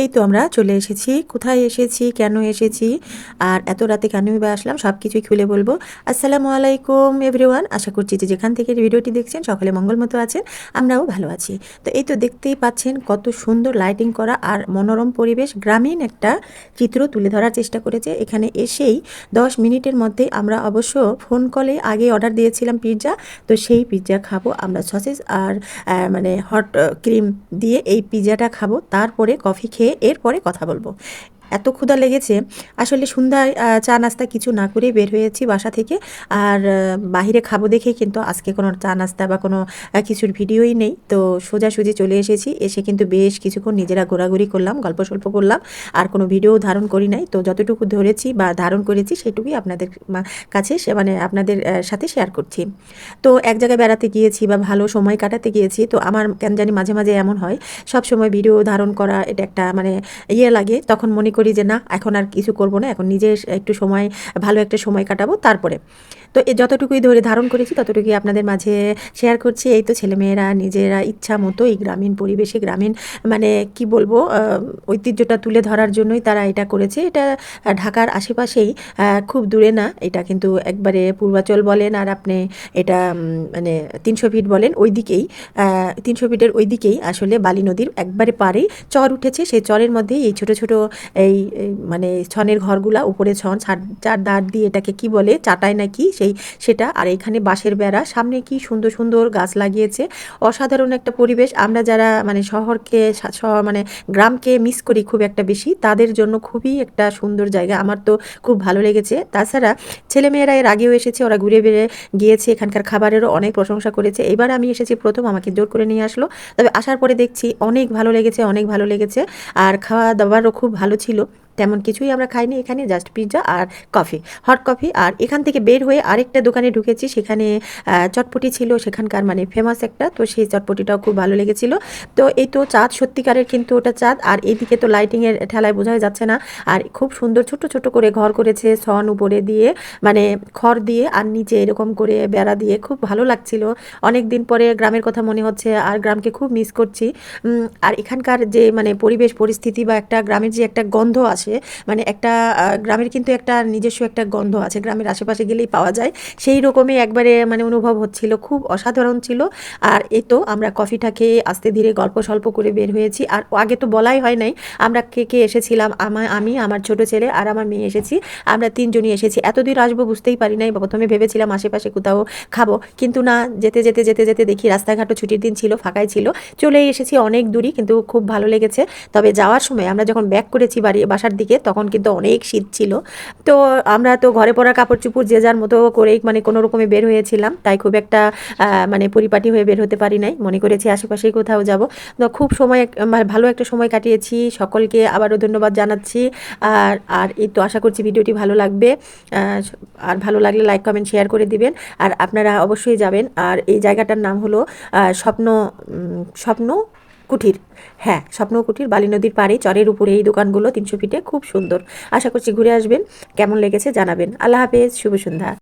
এই তো আমরা চলে এসেছি। কোথায় এসেছি? কেন এসেছি? আর এত রাতে কেনই বা আসলাম? সব কিছুই খুলে বলব। আসসালামু আলাইকুম, এভরিওয়ান। আশা করছি যে যেখান থেকে ভিডিওটি দেখছেন, সকলে মঙ্গল মতো আছেন, আমরাও ভালো আছি। তো এই তো দেখতেই পাচ্ছেন কত সুন্দর লাইটিং করা আর মনোরম পরিবেশ গ্রামীণ একটা চিত্র তুলে ধরার চেষ্টা করেছে। এখানে এসেই দশ মিনিটের মধ্যে আমরা অবশ্য ফোন কলে আগে অর্ডার দিয়েছিলাম পিৎজা তো সেই পিৎজা খাব। আমরা সসেস আর মানে হট ক্রিম দিয়ে এই পিৎজাটা খাব। তারপরে কফি খেয়ে এরপরে কথা বলব। এত ক্ষুধা লেগেছে। আসলে সন্ধ্যায় চা নাস্তা কিছু না করেই বের হয়েছি বাসা থেকে। আর বাহিরে খাব দেখেই কিন্তু আজকে কোনো চা নাস্তা বা কোনো কিছুর ভিডিওই নেই। তো সোজাসুজি চলে এসেছি। এসে কিন্তু বেশ কিছুক্ষণ নিজেরা ঘোরাঘুরি করলাম, গল্প সল্প করলাম। আর কোনো ভিডিও ধারণ করি নাই। তো যতটুকু ধরেছি বা ধারণ করেছি সেটুকুই আপনাদের কাছে সে মানে আপনাদের সাথে শেয়ার করছি। তো এক জায়গায় বেড়াতে গিয়েছি বা ভালো সময় কাটাতে গিয়েছি। তো আমার কেন জানি মাঝে মাঝে এমন হয়, সব সময় ভিডিও ধারণ করা এটা একটা মানে ইয়ে লাগে। তখন মনে করি যে না, এখন আর কিছু করব না, এখন নিজে একটু সময়, ভালো একটা সময় কাটাবো, তারপরে। তো যতটুকুই ধরে ধারণ করেছি, ততটুকুই আপনাদের মাঝে শেয়ার করছি। এই তো ছেলেমেয়েরা, নিজেরা ইচ্ছা মতো এই গ্রামীণ পরিবেশে, গ্রামীণ মানে কি বলব ঐতিহ্যটা তুলে ধরার জন্যই তারা এটা করেছে। এটা ঢাকার আশেপাশেই খুব দূরে না, এটা কিন্তু একবারে পূর্বাচল বলেন, আর আপনি এটা মানে তিনশো ফিট বলেন ওই দিকেই তিনশো ফিটের ওই দিকেই আসলে বালি নদীর একবারে পারেই চর উঠেছে। সেই চরের মধ্যেই এই ছোট ছোট এই মানে ছনের ঘরগুলা, উপরে ছন চার দাঁড় দিয়ে এটাকে কি বলে, চাটায় নাকি সেই, সেটা। আর এখানে বাঁশের বেড়া, সামনে কি সুন্দর সুন্দর গাছ লাগিয়েছে। অসাধারণ একটা পরিবেশ। আমরা যারা মানে শহরকে মানে গ্রামকে মিস করি খুব একটা বেশি, তাদের জন্য খুবই একটা সুন্দর জায়গা। আমার তো খুব ভালো লেগেছে। তাছাড়া ছেলেমেয়েরা এর আগেও এসেছে, ওরা ঘুরে বেড়ে গিয়েছে, এখানকার খাবারেরও অনেক প্রশংসা করেছে। এবার আমি এসেছি, প্রথম আমাকে জোর করে নিয়ে আসলো। তবে আসার পরে দেখছি, অনেক ভালো লেগেছে, অনেক ভালো লেগেছে। আর খাওয়া দাওয়ারও খুব ভালো ছিল। ছিল তেমন কিছুই আমরা খাইনি এখানে জাস্ট পিৎজা আর কফি হট কফি আর এখান থেকে বের হয়ে আরেকটা দোকানে ঢুকেছি, সেখানে চটপটি ছিল, সেখানকার মানে ফেমাস একটা। তো সেই চটপটিটাও খুব ভালো লেগেছিল। তো এই তো চাঁদ, সত্যিকারের কিন্তু ওটা চাঁদ। আর এইদিকে তো লাইটিংয়ের ঠেলায় বোঝাই যাচ্ছে না। আর খুব সুন্দর ছোট ছোট করে ঘর করেছে ছন উপরে দিয়ে মানে খড় দিয়ে, আর নিচে এরকম করে বেড়া দিয়ে। খুব ভালো লাগছিল। অনেক দিন পরে গ্রামের কথা মনে হচ্ছে, আর গ্রামকে খুব মিস করছি। আর এখানকার যে মানে পরিবেশ, পরিস্থিতি বা একটা গ্রামের যে একটা গন্ধ আসে মানে একটা গ্রামের কিন্তু একটা নিজস্ব একটা গন্ধ আছে, গ্রামের আশেপাশে গেলেই পাওয়া যায়। সেই রকমই একবারে মানে অনুভব হচ্ছিল, খুব অসাধারণ ছিল। আর এ তো আমরা কফিটা খেয়ে আস্তে ধীরে গল্প স্বল্প করে বের হয়েছি। আর আগে তো বলাই হয় নাই, আমরা কে কে এসেছিলাম আমার আমি, আমার ছোট ছেলে আর আমার মেয়ে এসেছি, আমরা তিনজনই এসেছি। এতদূর আসব বুঝতেই পারি নাই প্রথমে ভেবেছিলাম আশেপাশে কোথাও খাব। কিন্তু না, যেতে যেতে যেতে যেতে দেখি রাস্তাঘাটও ছুটির দিন ছিল, ফাঁকাই ছিল। চলেই এসেছি অনেক দূরই, কিন্তু খুব ভালো লেগেছে। তবে যাওয়ার সময় আমরা যখন ব্যাক করেছি বাড়ি, বাসার দিকে, তখন কিন্তু অনেক শীত ছিল। তো আমরা তো ঘরে পরা কাপড় চুপড় যে যার মতো করেই মানে কোনো রকমে বের হয়েছিলাম, তাই খুব একটা মানে পরিপাটি হয়ে বের হতে পারি নাই। মনে করেছি আশেপাশেই কোথাও যাব। তো খুব সময় মানে ভালো একটা সময় কাটিয়েছি। সকলকে আবারও ধন্যবাদ জানাচ্ছি। আর আর এই তো আশা করছি ভিডিওটি ভালো লাগবে। আর ভালো লাগলে লাইক, কমেন্ট, শেয়ার করে দিবেন। আর আপনারা অবশ্যই যাবেন। আর এই জায়গাটার নাম হলো স্বপ্ন স্বপ্ন কুঠির। হ্যাঁ স্বপ্ন কুঠির, বালি নদীর পাড়ে, চরের উপরে এই দোকানগুলো তিনশো ফিটে, খুব সুন্দর। আশা করছি ঘুরে আসবেন, কেমন লেগেছে জানাবেন। আল্লাহ হাফেজ, শুভ সন্ধ্যা।